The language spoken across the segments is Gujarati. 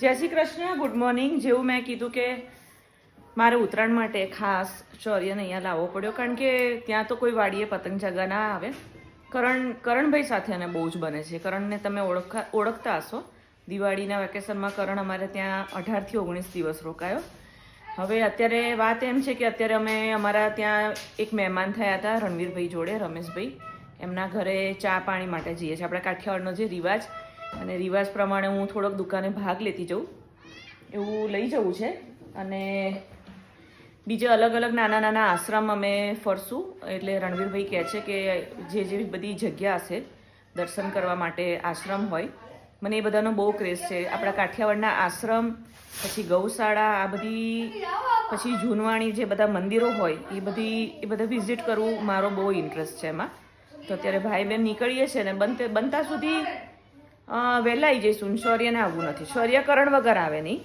જય શ્રી કૃષ્ણ, ગુડ મોર્નિંગ. જેવું મેં કીધું કે મારે ઉત્તરાયણ માટે ખાસ શૌર્યને અહીંયા લાવવો પડ્યો, કારણ કે ત્યાં તો કોઈ વાડીએ પતંગ ચગા ના આવે. કરણ, કરણભાઈ સાથે અને બહુ જ બને છે. કરણને તમે ઓળખા, ઓળખતા હશો. દિવાળીના વેકેશનમાં કરણ અમારે ત્યાં અઢારથી ઓગણીસ દિવસ રોકાયો. હવે અત્યારે વાત એમ છે કે અત્યારે અમે અમારા ત્યાં એક મહેમાન થયા હતા, રણવીરભાઈ જોડે, રમેશભાઈ. એમના ઘરે ચા પાણી માટે જઈએ છીએ. આપણા કાઠિયાવાડનો જે રિવાજ અને રિવાજ પ્રમાણે હું થોડોક દુકાને ભાગ લેતી જઉં. એવું લઈ જવું છે. અને બીજા અલગ અલગ નાના નાના આશ્રમ અમે ફરશું. એટલે રણવીરભાઈ કહે છે કે જે જે બધી જગ્યા હશે, દર્શન કરવા માટે આશ્રમ હોય. મને એ બધાનો બહુ ક્રેઝ છે. આપણા કાઠિયાવાડના આશ્રમ, પછી ગૌશાળા, આ બધી, પછી જૂનવાણી જે બધા મંદિરો હોય, એ બધી, એ બધા વિઝિટ કરવું મારો બહુ ઇન્ટરેસ્ટ છે એમાં. તો અત્યારે ભાઈ બહેન નીકળીએ છીએ ને, બનતે, બનતા સુધી વહેલા આવી જઈશું શૌર્યને આવવું નથી. શૌર્યકરણ વગર આવે નહીં.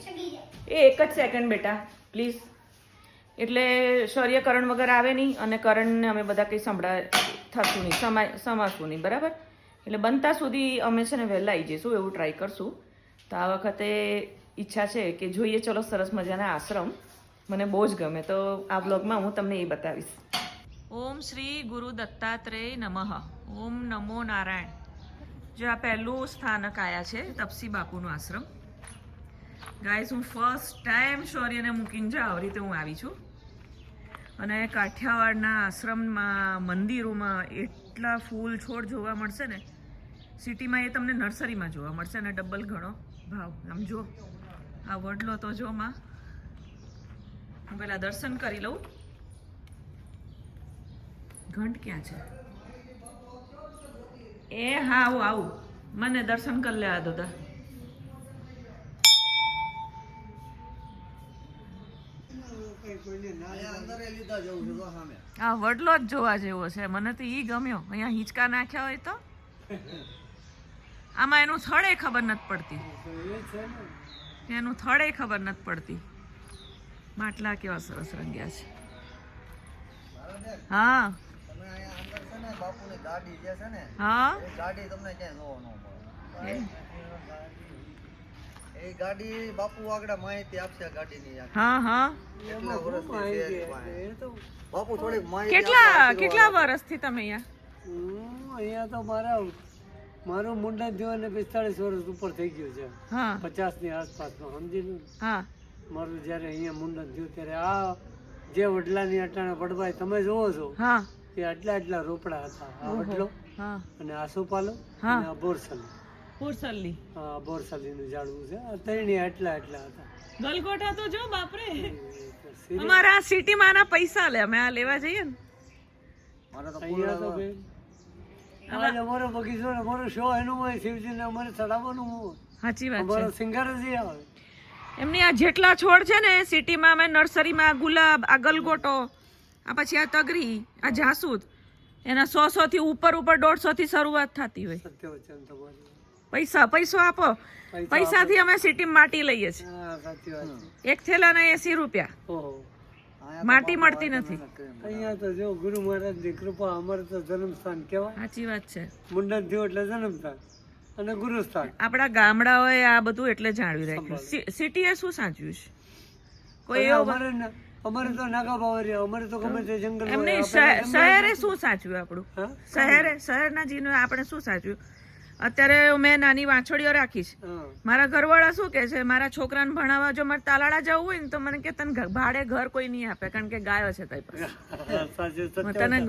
એ એક જ સેકન્ડ બેટા પ્લીઝ એટલે શૌર્યકરણ વગર આવે નહીં અને કરણને અમે બધા કંઈ સંભળા, થશું નહીં, સમા, સમાશું નહીં, બરાબર? એટલે બનતા સુધી અમે છે ને વહેલા આવી જઈશું, એવું ટ્રાય કરશું. તો આ વખતે ઈચ્છા છે કે જોઈએ, ચલો સરસ મજાના આશ્રમ. મને બહુ જ ગમે. તો આ બ્લોગમાં હું તમને એ બતાવીશ. ઓમ શ્રી ગુરુ દત્તાત્રેય નમઃ. ઓમ નમો નારાયણ. જો આ પહેલું સ્થાનક આવ્યા છે, તપસી બાપુનો આશ્રમ. ગાઈઝ હું ફર્સ્ટ ટાઈમ શૌર્યને મૂકીને જાઉં રીતે હું આવી છું. અને કાઠિયાવાડના આશ્રમમાં, મંદિરોમાં એટલા ફૂલ છોડ જોવા મળશે ને, સિટીમાં એ તમને નર્સરીમાં જોવા મળશે અને ડબલ ઘણો ભાવ. આમ જો, આ વડલો તો જો માં. હું પહેલાં દર્શન કરી લઉં. ઘંટ ક્યાં છે? એ હા, આવું આવું. મને દર્શન કરી લેવા દો તા આ વડલો જ જોવા જેવો છે. મને તો ઈ ગમ્યો. અહીંયા હિંચકા નાખ્યા હોય તો. આમાં એનું થળે ખબર નથી પડતી. એનું થળે ખબર નથી પડતી. માટલા કેવા સરસ રંગ્યા છે. હા તમે અહીંયા અંદર છે ને બાપુની ગાડી જે છે ને હા? એ ગાડી તમને ક્યાંય જોવા ન મળે. એ- એ ગાડી બાપુ આગળ માહિતી આપશે ગાડીની હા હા. કેટલા વર્ષની છે બાપુ થોડીક માહિતી કેટલા કેટલા વર્ષથી તમે અહીંયા? અહીંયા તો મારા મારું મુંડન થયું અને પિસ્તાળીસ વર્ષ ઉપર થઈ ગયું છે. પચાસની આસપાસમાં સમજી લો. મારું જયારે અહીંયા મુંડન થયું ત્યારે આ જે વડલાની અટાણે પડવાય તમે જોવો છો. એ આટલા આટલા રોપડા હતા. આ વડલો અને આસોપાલો હા. અને આ બોરસલી. હા બોરસલી નું ઝાડવું છે. આ ત્રણે આટલા આટલા હતા. ગલગોટા તો જો બાપરે. અમારા સિટી માં આના પૈસા લે અમે આ લેવા જઈએ ને. મારે તો તો આજ અમારો બગીચો ને અમારો શો એનું હોય શિવજીને અમારે ચડાવવાનું હોય. સાચી વાત છે અમારો સિંગર જ આવે. એમની આ જેટલા છોડ છે ને સિટીમાં અમે નર્સરીમાં આ ગુલાબ આ ગલગોટો આ પછી આ તગરી આ જાસૂદ એના સો સો થી ઉપર ઉપર દોઢસો થી શરૂઆત થતી હોય. પૈસા પૈસો આપો. પૈસાથી અમે સિટી માટી લઈએ છીએ. એક થેલા થેલાના એસી રૂપિયા. માટી મળતી નથી. અહીંયા તો જો ગુરુ મહારાજની કૃપા અમારે તો જન્મસ્થાન કેવાય સાચી વાત છે. મુંડન થયું એટલે જન્મસ્થાન અને ગુરુસ્થાન. આપણા ગામડાઓએ આ બધું એટલે જાળવી રાખ્યું. સિટી સિટીએ શું સાચવ્યું છે? કોઈ એવું અમારે તો નાગા બાવરિયા અમારે તો ગમે તે જંગલ એમને શહેરે શું સાચવ્યું આપણું? શહેરે શહેરના જીવને આપણે શું સાચવ્યું? અત્યારે મેં નાની વાછડીઓ રાખી છે મારા ઘરવાળા શું કે છે મારા છોકરાને ભણાવવા જો મારે તાલાળા જવું હોય ને તો મને કે તને ભાડે ઘર કોઈ નહીં આપે કારણ કે ગાયો છે તઈ પાસે. તને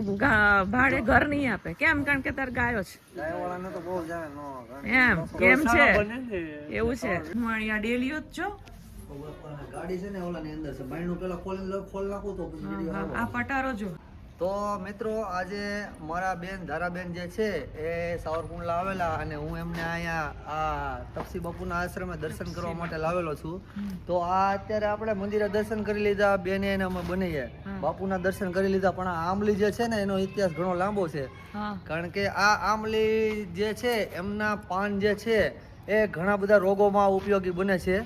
ભાડે ઘર નહીં આપે. કેમ? કારણ કે તાર ગાયો છે. ગાયવાળાને તો બહુ જાણે ન કારણ એમ કેમ છે? એવું છે. હું અહીંયા ડેલીઓ જ છો. ગાડી છે ને ઓલાની અંદર છે. બાયણું પેલા ખોલી ખોલ નાખું તો પછી આ પટારો જો. તો મિત્રો આજે મારા બેન ધારાબેન જે છે એ સાવરકુંડલા આવેલા અને હું એમને અહીંયા આ તપસી બાપુના આશ્રમે દર્શન કરવા માટે લાવેલો છું. તો આ અત્યારે આપણે મંદિરે દર્શન કરી લીધા બેને એને અમે બનીએ બાપુના દર્શન કરી લીધા પણ આ આંબલી જે છે ને એનો ઇતિહાસ ઘણો લાંબો છે. કારણ કે આ આંબલી જે છે એમના પાન જે છે એ ઘણા બધા રોગોમાં ઉપયોગી બને છે.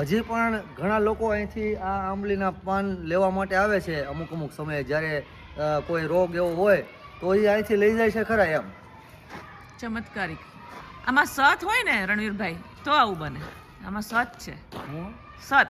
હજી પણ ઘણા લોકો અહીંથી આ આંબલીના પાન લેવા માટે આવે છે અમુક અમુક સમયે. જ્યારે કોઈ રોગ એવો હોય તો એ અહીંથી લઈ જાય છે ખરા એમ. ચમત્કારિક. આમાં સત હોય ને રણવીરભાઈ તો આવું બને. આમાં સત છે. હે? સત.